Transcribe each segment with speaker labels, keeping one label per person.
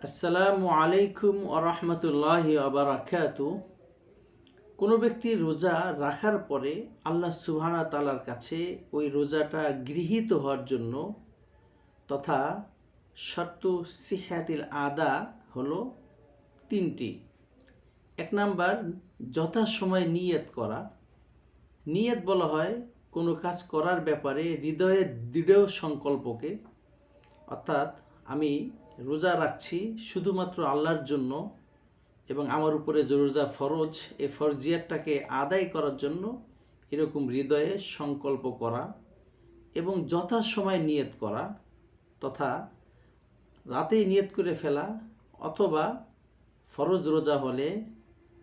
Speaker 1: আসসালামু আলাইকুম আরহামতুল্লাহ আবরাকাতু কোনো ব্যক্তি রোজা রাখার পরে আল্লাহ সুবহানা তালার কাছে ওই রোজাটা গৃহীত হওয়ার জন্য তথা শর্ত সিহাতিল আদা হলো তিনটি। এক নাম্বার, যথাসময়ে নিয়ত করা। নিয়ত বলা হয় কোনো কাজ করার ব্যাপারে হৃদয়ের দৃঢ় সংকল্পকে অর্থাৎ আমি রোজা রাখছি শুধুমাত্র আল্লাহর জন্য এবং আমার উপরে যে রোজা ফরজ, এ ফরজিয়াতটাকে আদায় করার জন্য এরকম হৃদয়ে সংকল্প করা এবং যথাসময় নিয়ত করা তথা রাতেই নিয়ত করে ফেলা অথবা ফরজ রোজা হলে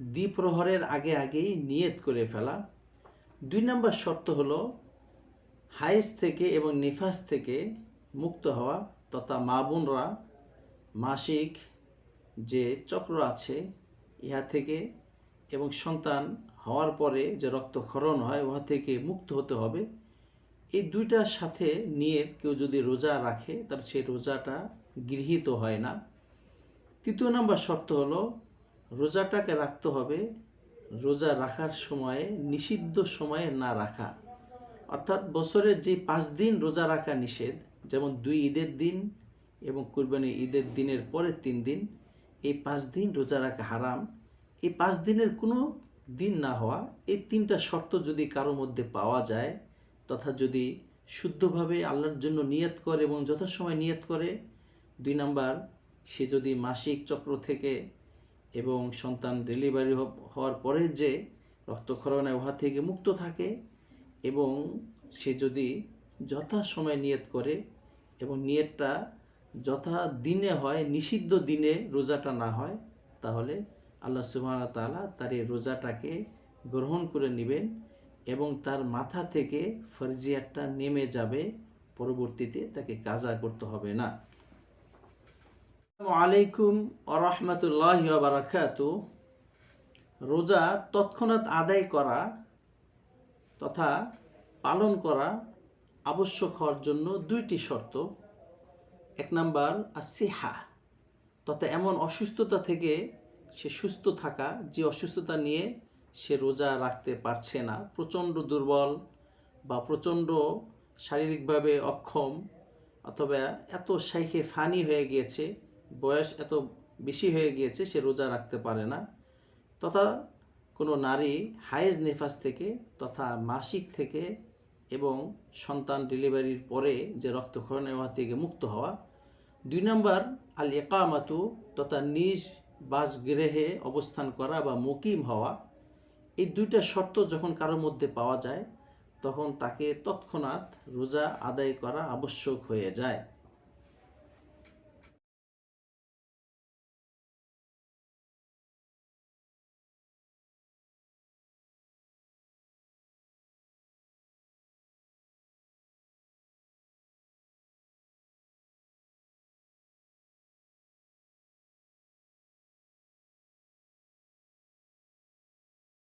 Speaker 1: দ্বিপ্রহরের আগে আগেই নিয়ত করে ফেলা। দুই নম্বর শর্ত হলো হাইস থেকে এবং নিফাস থেকে মুক্ত হওয়া তথা মা বোনরা মাসিক যে চক্র আছে, ইহা থেকে এবং সন্তান হওয়ার পরে যে রক্তক্ষরণ হয়, উহা থেকে মুক্ত হতে হবে। এই দুইটার সাথে নিয়ে কেউ যদি রোজা রাখে তার সেই রোজাটা গৃহীত হয় না। তৃতীয় নম্বর শর্ত হলো, রোজাটাকে রাখতে হবে রোজা রাখার সময়ে, নিষিদ্ধ সময়ে না রাখা। অর্থাৎ বছরের যে পাঁচ দিন রোজা রাখা নিষেধ, যেমন দুই ঈদের দিন এবং কুরবানি ঈদের দিনের পরের তিন দিন, এই পাঁচ দিন রোজা রাখা হারাম। এই পাঁচ দিনের কোনো দিন না হওয়া, এই তিনটা শর্ত যদি কারও মধ্যে পাওয়া যায়, তথা যদি শুদ্ধভাবে আল্লাহর জন্য নিয়ত করে এবং যথাসময় নিয়ত করে, দুই নাম্বার, সে যদি মাসিক চক্র থেকে এবং সন্তান ডেলিভারি হওয়ার পরে যে রক্তক্ষরণে উহা থেকে মুক্ত থাকে এবং সে যদি যথাসময় নিয়ত করে এবং নিয়তটা যথা দিনে হয়, নিষিদ্ধ দিনে রোজাটা না হয়, তাহলে আল্লাহ সুবাহ তালা তার এই রোজাটাকে গ্রহণ করে নেবেন এবং তার মাথা থেকে ফরজিয়াতটা নেমে যাবে, পরবর্তীতে তাকে কাজা করতে হবে না। আলাইকুম আরহামতুল্লাহ বারাকাত রোজা তৎক্ষণাৎ আদায় করা তথা পালন করা আবশ্যক হওয়ার জন্য দুইটি শর্ত। এক নাম্বার আসিহা তথা এমন অসুস্থতা থেকে সে সুস্থ থাকা, যে অসুস্থতা নিয়ে সে রোজা রাখতে পারছে না, প্রচণ্ড দুর্বল বা প্রচণ্ড শারীরিকভাবে অক্ষম অথবা এত শাইখে ফানি হয়ে গিয়েছে, বয়স এত বেশি হয়ে গিয়েছে, সে রোজা রাখতে পারে না। তথা কোনো নারী হায়েজ নেফাস থেকে তথা মাসিক থেকে এবং সন্তান ডেলিভারির পরে যে রক্তক্ষরণ হওয়া থেকে মুক্ত হওয়া। দুই নম্বর আল একামাতু তথা নিজ বাসগৃহে অবস্থান করা বা মুকিম হওয়া। এই দুইটা শর্ত যখন কারোর মধ্যে পাওয়া যায়, তখন তাকে তৎক্ষণাৎ রোজা আদায় করা আবশ্যক হয়ে যায়।